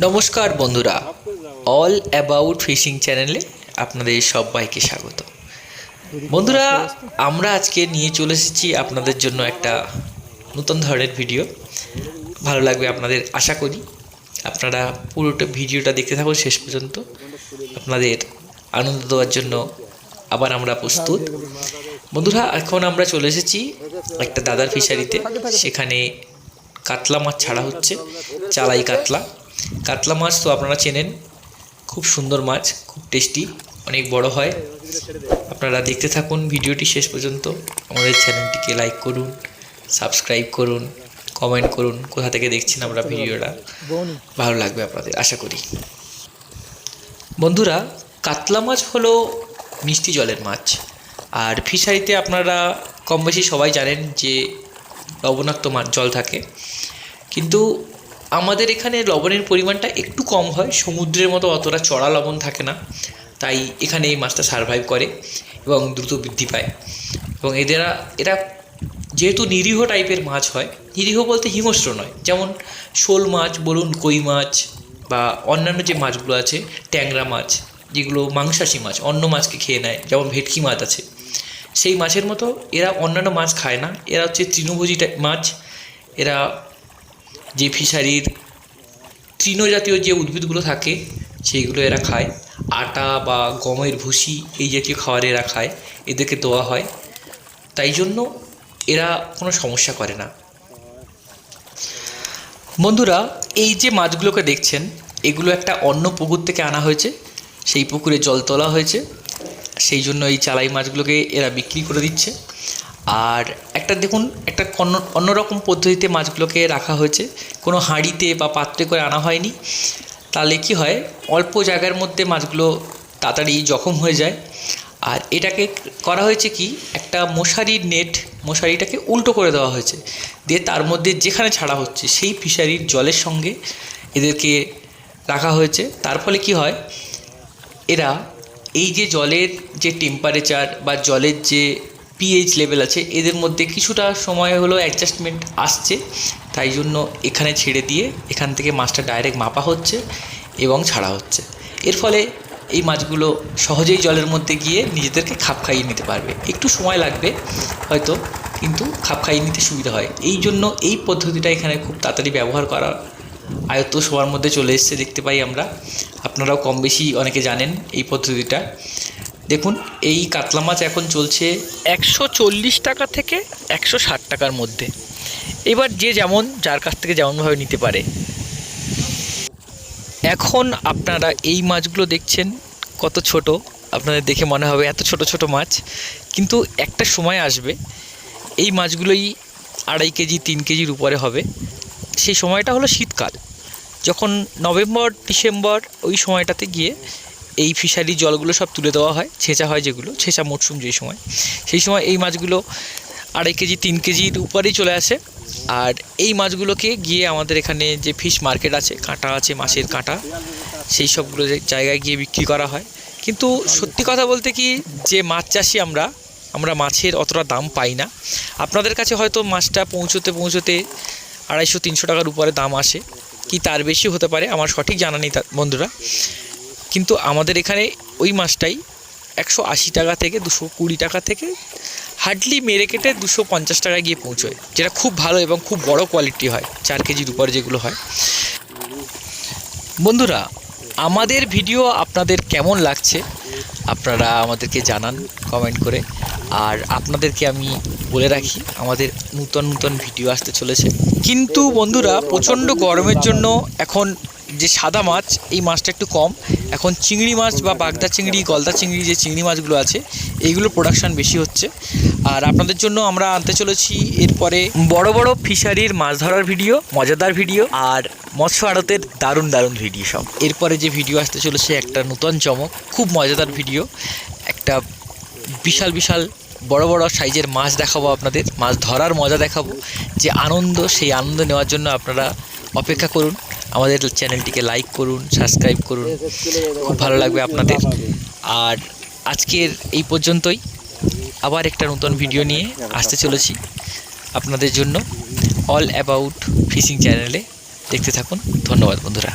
নমস্কার বন্ধুরা all about fishing চ্যানেলে আপনাদের সবাইকে স্বাগত। বন্ধুরা, আমরা আজকে নিয়ে চলে এসেছি আপনাদের জন্য একটা নতুন ধরনের ভিডিও ভালো লাগবে আপনাদের আশা করি। আপনারা পুরোটা ভিডিওটা দেখতে থাকুন শেষ পর্যন্ত। আপনাদের আনন্দ দেওয়ার জন্য আবার আমরা প্রস্তুত। বন্ধুরা, এখন আমরা চলে এসেছি একটা দাদার ফিশারিতে সেখানে কাতলা মাছ ছাড়া হচ্ছে, চালাই কাতলা। কাতলা মাছ তো আপনারা চেনেন। খুব সুন্দর মাছ, খুব টেস্টি অনেক বড় হয়। আপনারা দেখতে থাকুন ভিডিওটি শেষ পর্যন্ত। আমাদের চ্যানেলটিকে লাইক করুন সাবস্ক্রাইব করুন কমেন্ট করুন, কোথা থেকে দেখছেন আমরা ভিডিওটা। ভালো লাগবে আপনাদের, আশা করি। বন্ধুরা, কাতলা মাছ হলো মিষ্টি জলের মাছ। আর ফিশারিতে আপনারা কম বেশি সবাই জানেন যে লবণাক্ত জল থাকে। কিন্তু আমাদের এখানে লবণের পরিমাণটা একটু কম হয়, সমুদ্রের মতো অতটা চড়া লবণ থাকে না। তাই এখানে এই মাছটা সারভাইভ করে এবং দ্রুত বৃদ্ধি পায়। এবং এদেরা, এরা যেহেতু নিরীহ টাইপের মাছ হয়, নিরীহ বলতে হিংস্র নয়। যেমন শোল মাছ বলুন, কই মাছ বা অন্যান্য যে মাছগুলো আছে, ট্যাংরা মাছ, যেগুলো মাংসাশী মাছ, অন্য মাছকে খেয়ে নেয়, যেমন ভেটকি মাছ আছে। সেই মাছের মতো এরা অন্যান্য মাছ খায় না। এরা হচ্ছে তৃণভোজী মাছ। এরা যে ফিশারির তৃণজাতীয় যে উদ্ভিদগুলো থাকে, সেইগুলো এরা খায়। আটা বা গমের ভুসি এই জাতীয় খাবার এরা খায়, এদেরকে দেওয়া হয়। তাই জন্য এরা কোনো সমস্যা করে না। বন্ধুরা, এই যে মাছগুলোকে দেখছেন, এগুলো একটা অন্য পুকুর থেকে আনা হয়েছে। সেই পুকুরে জল তোলা হয়েছে। সেই জন্য এই চালাই মাছগুলোকে এরা বিক্রি করে দিচ্ছে। আর একটা দেখুন, একটা অন্য, অন্যরকম পদ্ধতিতে মাছগুলোকে রাখা হয়েছে। কোনো হাঁড়িতে বা পাত্রে করে আনা হয়নি। তাহলে কি হয়, অল্প জায়গার মধ্যে মাছগুলো তাড়াতাড়ি জখম হয়ে যায়। আর এটাকে করা হয়েছে কি, একটা মশারির নেট, মশারিটাকে উল্টো করে দেওয়া হয়েছে। দিয়ে তার মধ্যে যেখানে ছাড়া হচ্ছে, সেই ফিশারির জলের সঙ্গে এদেরকে রাখা হয়েছে। তার ফলে কি হয়, এরা এই যে জলের যে টেম্পারেচার বা জলের যে পিএইচ লেভেল আছে। এদের মধ্যে কিছুটা সময় হলো অ্যাডজাস্টমেন্ট আসছে, তাই জন্য এখানে ছেড়ে দিয়ে এখান থেকে মাছটা ডাইরেক্ট মাপা হচ্ছে এবং ছাড়া হচ্ছে। এর ফলে এই মাছগুলো সহজেই জলের মধ্যে গিয়ে নিজেদেরকে খাপ খাইয়ে নিতে পারবে। একটু সময় লাগবে হয়তো, কিন্তু খাপ খাইয়ে নিতে সুবিধা হয়। এই জন্য এই পদ্ধতিটা এখানে খুব তাড়াতাড়ি ব্যবহার করা আয়ত্ত সবার মধ্যে চলে এসছে, দেখতে পাই আমরা। আপনারাও কম বেশি অনেকে জানেন এই পদ্ধতিটা। দেখুন, এই কাতলা মাছ এখন চলছে একশো চল্লিশ টাকা থেকে একশো ষাট টাকার মধ্যে। এবার যে যেমন, যার কাছ থেকে যেমনভাবে নিতে পারে। এখন আপনারা এই মাছগুলো দেখছেন, কত ছোট। আপনাদের দেখে মনে হবে এত ছোট ছোট মাছ। কিন্তু একটা সময় আসবে, এই মাছগুলোই আড়াই কেজি, তিন কেজির উপরে হবে। সেই সময়টা হলো শীতকাল। যখন নভেম্বর, ডিসেম্বর, ওই সময়টাতে গিয়ে এই ফিশারি জলগুলো সব তুলে দেওয়া হয়, ছেঁচা হয় যেগুলো, ছেঁচা মরশুম যেই সময়। সেই সময় এই মাছগুলো আড়াই কেজি, তিন কেজির উপরেই চলে আসে। আর এই মাছগুলোকে গিয়ে আমাদের এখানে যে ফিশ মার্কেট আছে, কাঁটা আছে, মাছের কাঁটা, সেই সবগুলো জায়গায় গিয়ে বিক্রি করা হয়। কিন্তু সত্যি কথা বলতে কি, যে মাছ চাষি আমরা আমরা মাছের অতটা দাম পাই না। আপনাদের কাছে হয়তো মাছটা পৌঁছোতে পৌঁছোতে আড়াইশো, তিনশো টাকার উপরে দাম আসে। কি তার বেশি হতে পারে, আমার সঠিক জানা নেই বন্ধুরা। কিন্তু আমাদের এখানে ওই মাছটাই একশো আশি টাকা থেকে দুশো কুড়ি টাকা থেকে হার্ডলি মেরে কেটে দুশো পঞ্চাশ টাকায় গিয়ে পৌঁছয়, যেটা খুব ভালো এবং খুব বড় কোয়ালিটি হয়, চার কেজির উপরে যেগুলো হয়। বন্ধুরা, আমাদের ভিডিও আপনাদের কেমন লাগছে? আপনারা আমাদেরকে জানান কমেন্ট করে। আর আপনাদেরকে আমি বলে রাখি, আমাদের নূতন নূতন ভিডিও আসতে চলেছে। কিন্তু বন্ধুরা, প্রচণ্ড গরমের জন্য এখন যে সাদা মাছ, এই মাছটা একটু কম। এখন চিংড়ি মাছ বা বাগদা চিংড়ি, গলদা চিংড়ি যে চিংড়ি মাছগুলো আছে, এইগুলো প্রোডাকশান বেশি হচ্ছে। আর আপনাদের জন্য আমরা আনতে চলেছি এরপরে বড় বড় ফিশারির মাছ ধরার ভিডিও মজাদার ভিডিও আর মৎস্য আড়তের দারুণ দারুণ ভিডিও সব। এরপরে যে ভিডিও আসতে চলেছে, একটা নূতন চমক, খুব মজাদার ভিডিও একটা বিশাল বিশাল বড় বড় সাইজের মাছ দেখাবো আপনাদের, মাছ ধরার মজা দেখাবো, যে আনন্দ, সেই আনন্দ নেওয়ার জন্য আপনারা অপেক্ষা করুন। আমাদের চ্যানেলটিকে লাইক করুন সাবস্ক্রাইব করুন। খুব ভালো লাগবে আপনাদের। আর আজকের এই পর্যন্তই। আবার একটা নতুন ভিডিও নিয়ে আসতে চলেছি আপনাদের জন্য। অল অ্যাবাউট ফিশিং চ্যানেলে দেখতে থাকুন। ধন্যবাদ বন্ধুরা।